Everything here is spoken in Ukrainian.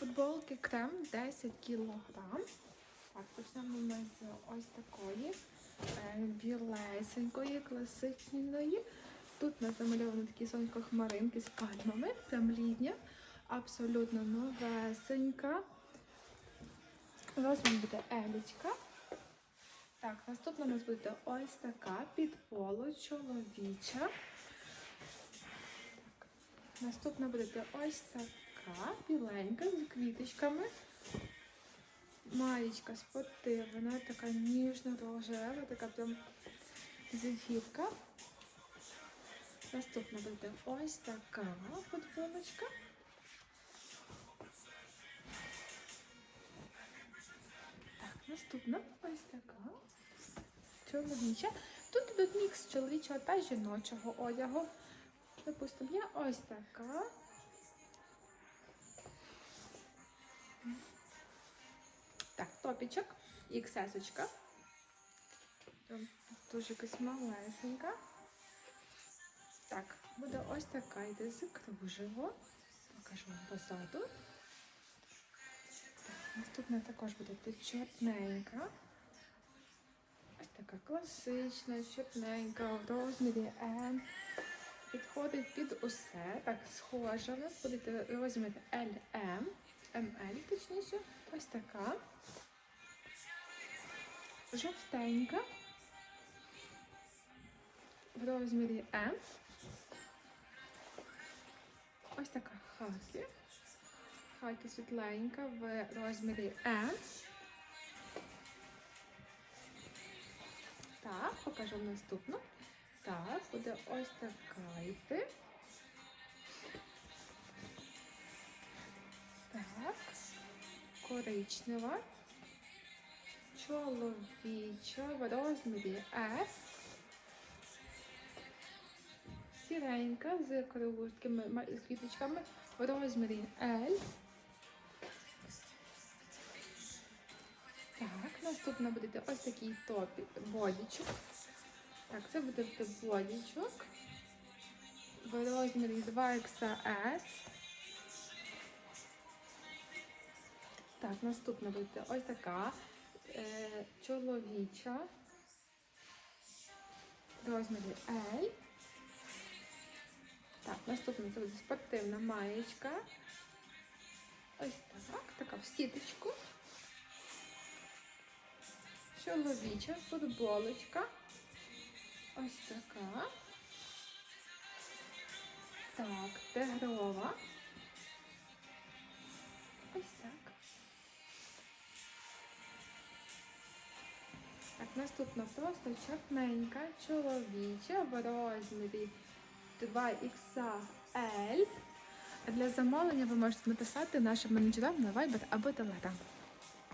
футболки крем 10 кілограм. Так, почнемо ми з ось такої е, білесенької, класичної. Тут нас замальовані такі сонько хмаринки з пальмами, прям літня, абсолютно новесенька. Розмір буде елічка. Так, наступна у нас буде ось така під поло чоловіча. Так. Наступна буде ось така біленька з квіточками. Маєчка спортивна, така ніжно-рожева, така прям зефірка. Наступна буде ось така футболочка. Так, наступна ось така. Чоловіча. Тут тут мікс чоловічого та жіночого одягу. Допустимо, я ось така. Так, топічок, XS-очка. Дуже якась малесенька. Так, буде ось така йде з кружево. Покажу вам позаду. Так, наступна також буде тут чорненька. Ось така класична, чорненька, в розмірі М. Підходить під усе. Так, схожа. У нас буде розмір LM, ML, точніше. Ось така. Жовтенька. В розмірі М. Ось така хакі. Хакі світленька в розмірі М. Так, покажу наступну. Так, буде ось така йти. Коричнева. Чоловіча в розмірі S. Сіренька з кривушками з квіточками в розмірі L. Так, наступна буде ось такий топі бодічок. Так, це буде бодічок в розмірі 2XS. Так, наступна буде ось така е, чоловіча в розмірі L. Так, наступна це буде спортивна маєчка. Ось так, така в сіточку. Чоловіча футболочка. Ось така. Так, тигрова. Наступна просто чорненька, чоловіча в розмірі 2XL. Для замовлення ви можете написати нашим менеджерам на Viber або Telegram.